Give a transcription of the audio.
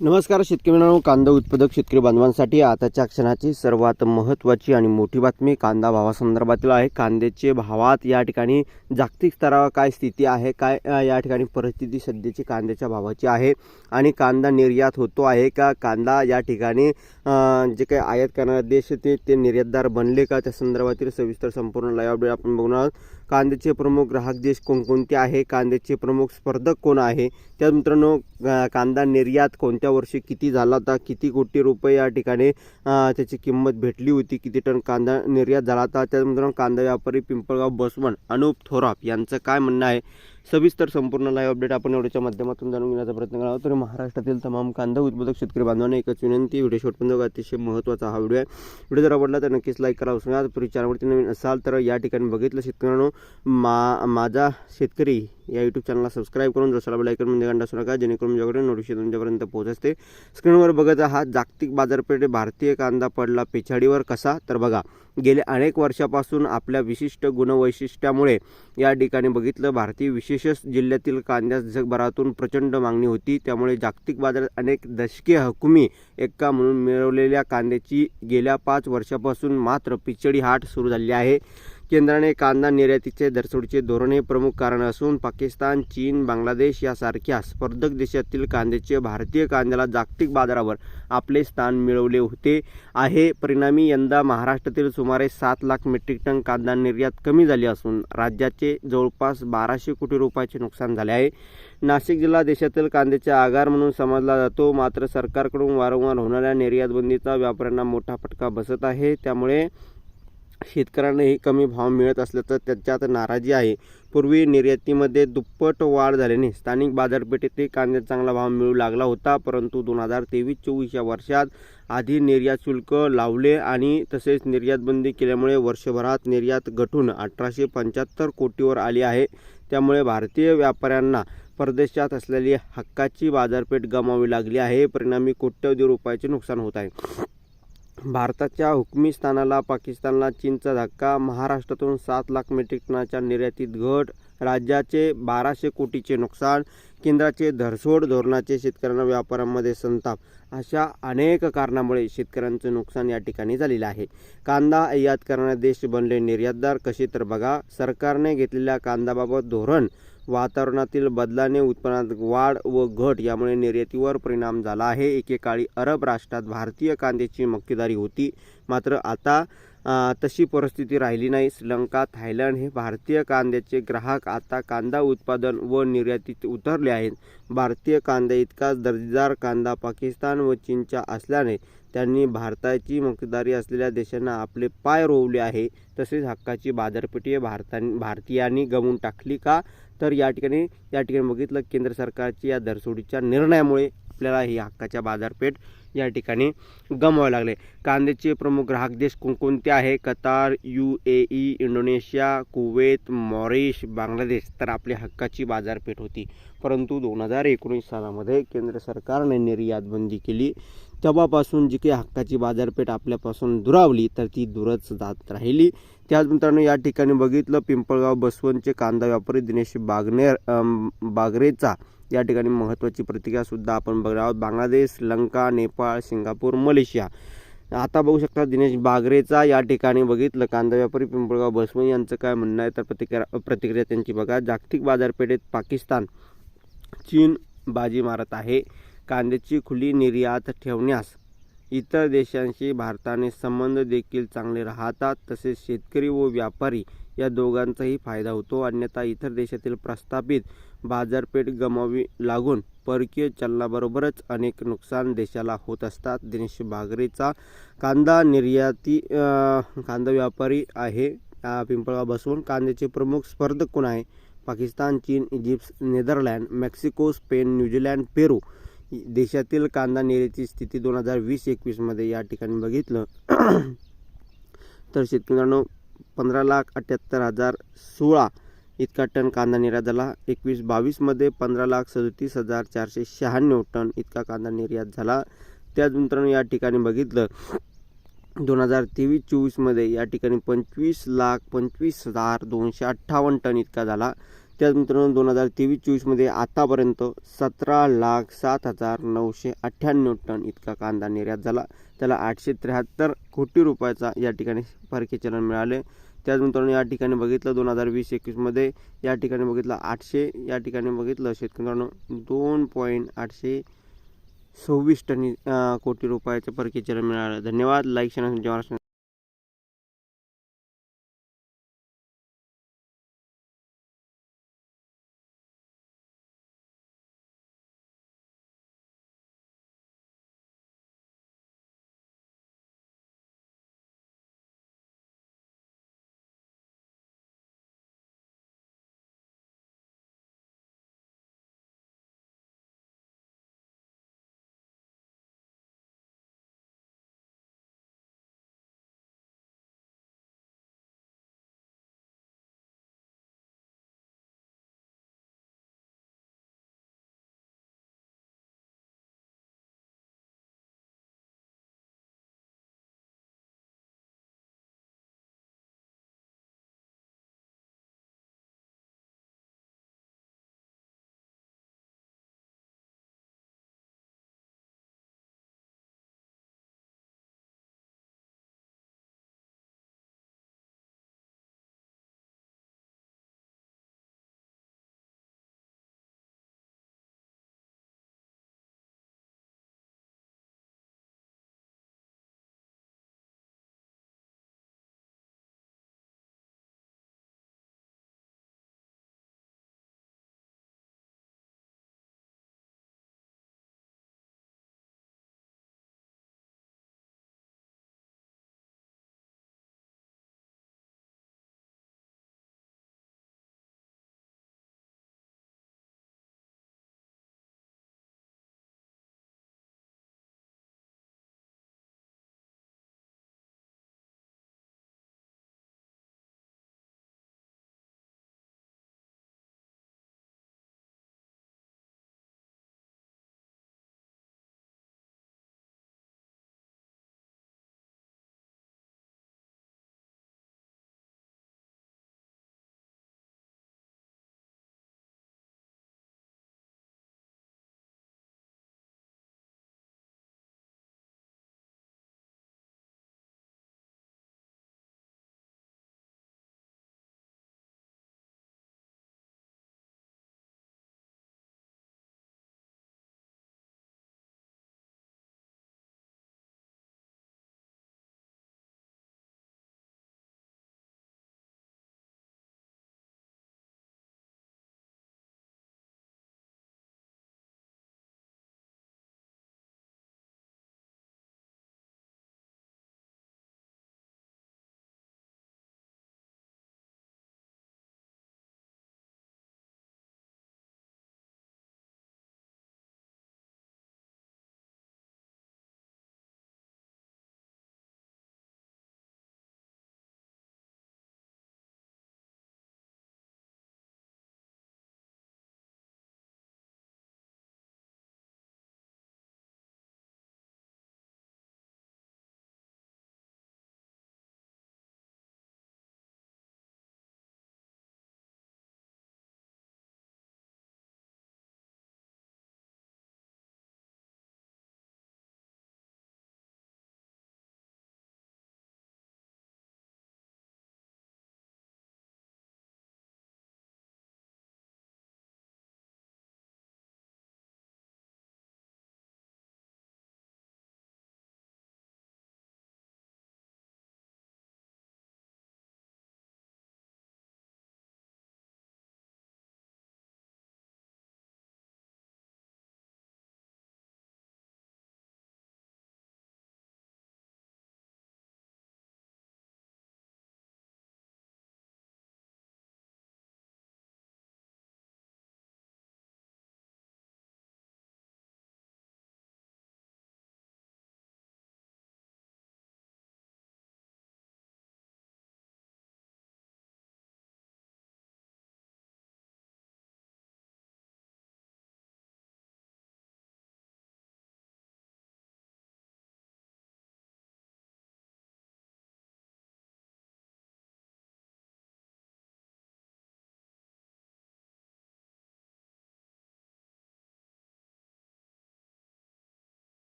नमस्कार शेतकरी मित्रांनो कांदा उत्पादक शेतकरी बांधवांसाठी आताच्या क्षणाची सर्वात महत्त्वाची आणि मोठी बातमी कांदा भावासंदर्भातील आहे. कांद्याचे भावात या ठिकाणी जागतिक स्तरावर काय स्थिती आहे काय या ठिकाणी परिस्थिती सध्याची कांद्याच्या भावाची आहे आणि कांदा निर्यात होतो आहे का? कांदा या ठिकाणी जे काही आयात करणारे देश ते ते निर्यातदार बनले का? त्या संदर्भातील सविस्तर संपूर्ण लाईव्ह अपडेट आपण बघणार आहोत. कांद्याचे प्रमुख ग्राहक देश कोणकोणते आहे? कांद्याचे प्रमुख स्पर्धक कोण आहे? त्या मित्रांनो कांदा निर्यात कोणत्या वर्षी किती झाला होता? किती कोटी रुपये या ठिकाणी त्याची किंमत भेटली होती? किती टन कांदा निर्यात झाला होता? त्या मित्रांनो कांदा व्यापारी पिंपळगाव बसवण अनुप थोराप यांचं काय म्हणणं आहे? सविस्तर संपूर्ण लाईव्ह अपडेट आपण एवढ्याच्या माध्यमातून जाणून घेण्याचा प्रयत्न करावा तर महाराष्ट्रातील तमाम कांदा उत्पादक शेतकरी बांधवांना एकच विनंती व्हिडिओ शॉटपर्यंत अतिशय महत्त्वाचा हा व्हिडिओ आहे. व्हिडिओ जर आवडला तर नक्कीच लाईक करा. उसळा पुढे चॅनलवरती नवीन असाल तर या ठिकाणी बघितलं शेतकऱ्यांनो मा माझा शेतकरी या यूट्यूब चॅनलला सबस्क्राईब करून जसं बेलायकन म्हणजे घंटा नका जेणेकरून माझ्याकडे नोटिफिकेशन तुमच्यापर्यंत पोहोचते स्क्रीनवर बघत आहात जागतिक बाजारपेठ भारतीय कांदा पडला पिछाडीवर कसा? तर बघा गेल्या अनेक वर्षापासून आपल्या विशिष्ट गुणवैशिष्ट्यामुळे या ठिकाणी बघितलं भारतीय विशेषच जिल्ह्यातील कांद्यास जगभरातून प्रचंड मागणी होती. त्यामुळे जागतिक बाजारात अनेक दशके हकुमी एक्का म्हणून मिळवलेल्या कांद्याची गेल्या पाच वर्षापासून मात्र पिछडी हाट सुरू झाली आहे. केंद्राने कांदा निर्यातीचे धरसोडीचे धोरण हे प्रमुख कारण असून पाकिस्तान चीन बांगलादेश यासारख्या स्पर्धक देशातील कांद्याचे भारतीय कांद्याला जागतिक बाजारावर आपले स्थान मिळवले होते. आहे परिणामी यंदा महाराष्ट्रातील सुमारे सात लाख मेट्रिक टन कांदा निर्यात कमी झाली असून राज्याचे जवळपास बाराशे कोटी रुपयाचे नुकसान झाले आहे. नाशिक जिल्हा देशातील कांद्याचे आगार म्हणून समजला जातो. मात्र सरकारकडून वारंवार होणाऱ्या निर्यातबंदीचा व्यापाऱ्यांना मोठा फटका बसत आहे. त्यामुळे शेतकऱ्यांनाही कमी भाव मिळत असल्याचं त्याच्यात नाराजी आहे. पूर्वी निर्यातीमध्ये दुप्पट वाढ झाल्याने स्थानिक बाजारपेठेतही कांद्याचा चांगला भाव मिळू लागला होता परंतु दोन हजार तेवीस चोवीस या वर्षात आधी निर्यात शुल्क लावले आणि तसेच निर्यात बंदी केल्यामुळे वर्षभरात निर्यात घटून अठराशे पंच्याहत्तर कोटीवर आली आहे. त्यामुळे भारतीय व्यापाऱ्यांना परदेशात असलेली हक्काची बाजारपेठ गमावी लागली आहे. परिणामी कोट्यवधी रुपयाचे नुकसान होत आहे. भारताच्या हुकमी स्थानाला पाकिस्तानला चीनचा धक्का महाराष्ट्रातून सात लाख मेट्रिक टनाच्या निर्यातीत घट राज्याचे बाराशे कोटीचे नुकसान केंद्राचे धरसोड धोरणाचे शेतकऱ्यांना व्यापाऱ्यांमध्ये संताप अशा अनेक कारणामुळे शेतकऱ्यांचं नुकसान या ठिकाणी झालेलं आहे. कांदा आयात करणारे देश बनले निर्यातदार कसे तर बघा सरकारने घेतलेल्या कांद्याबाबत धोरण वातावरणातील बदलाने उत्पन्नात वाढ व घट यामुळे निर्यातीवर परिणाम झाला आहे. एकेकाळी अरब राष्ट्रात भारतीय कांद्याची मक्तेदारी होती. मात्र आता तशी परिस्थिती राहिली नाही. श्रीलंका थायलंड हे भारतीय कांद्याचे ग्राहक आता कांदा उत्पादन व निर्यातीत उतरले आहेत. भारतीय कांदा इतकाच दर्जेदार कांदा पाकिस्तान व चीनच्या असल्याने त्यांनी भारताची मक्तेदारी असलेल्या देशांना आपले पाय रोवले आहे. तसेच हक्काची बाजारपेठी भारता भारतीयांनी गमवून टाकली का? तर या ठिकाणी या ठिकाणी बघितलं केंद्र सरकारच्या या दरसोडीच्या निर्णयामुळे आपल्याला ही हक्काच्या बाजारपेठ या ठिकाणी गमवावे लागले. कांद्याचे प्रमुख ग्राहक देश कोणकोणते आहे? Qatar U A E Indonesia Kuwait Mauritius Bangladesh. तर आपली हक्काची बाजारपेठ होती. परंतु दोन हजार एकोणीस सालामध्ये केंद्र सरकारने निर्यातबंदी केली. तेव्हापासून जी काही हक्काची बाजारपेठ आपल्यापासून दुरावली तर ती दूरच जात राहिली. त्याच मित्रांनो या ठिकाणी बघितलं पिंपळगाव बसवंतचे कांदा व्यापारी दिनेश बागनेर बागरेचा या ठिकाणी महत्त्वाची प्रतिक्रियासुद्धा आपण बघणार आहोत. Bangladesh Sri Lanka Nepal Singapore Malaysia. आता बघू शकता दिनेश बागरेचा या ठिकाणी बघितलं. कांदा व्यापारी पिंपळगाव बसवण यांचं काय म्हणणं आहे? तर प्रतिक्रिया प्रतिक्रिया त्यांची बघा. जागतिक बाजारपेठेत पाकिस्तान चीन बाजी मारत आहे. कांद्याची खुली निर्यात ठेवण्यास इतर देशांशी भारताने संबंध देखील चांगले राहतात. तसेच शेतकरी व व्यापारी या दोघांचाही फायदा होतो. अन्यथा इतर देशातील प्रस्थापित बाजारपेठ गमावी लागून परकीय चलनाबरोबरच अनेक नुकसान देशाला होत असतात. दिनेश बागरेचा कांदा निर्याती कांदा व्यापारी आहे. पिंपळगाव बसवून कांद्याचे प्रमुख स्पर्धक कोण आहे? पाकिस्तान चीन Egypt Netherland Mexico Spain New Zealand Peru. देशातील कांदा निर्याती स्थिती दोन हजार वीस एकवीसमध्ये या ठिकाणी बघितलं. तर शेतकऱ्यांना पंधरा लाख अठ्ठ्याहत्तर हजार सोळा इतका टन कांदा निर्यात झाला. एकवीस बावीसमध्ये पंधरा लाख सदतीस हजार चारशे शहाण्णव टन इतका कांदा निर्यात झाला. त्याच मित्रांनो या ठिकाणी बघितलं दोन हजार तेवीस चोवीसमध्ये या ठिकाणी पंचवीस लाख पंचवीस हजार दोनशे अठ्ठावन्न टन इतका झाला. त्याच मित्रांनो दोन हजार तेवीस चोवीसमध्ये आतापर्यंत सतरा लाख सात हजार नऊशे अठ्ठ्याण्णव टन इतका कांदा निर्यात झाला. त्याला आठशे त्र्याहत्तर कोटी रुपयाचा या ठिकाणी परकीय चलन मिळाले. त्याच मित्रांनो या ठिकाणी बघितलं दोन हजार वीस एकवीसमध्ये या ठिकाणी बघितलं आठशे या ठिकाणी बघितलं शेतकरी मित्रांनो दोन पॉईंट आठशे सव्वीस टन कोटी रुपयाचं परकीय चलन मिळालं. धन्यवाद. लाईक शेअर आणि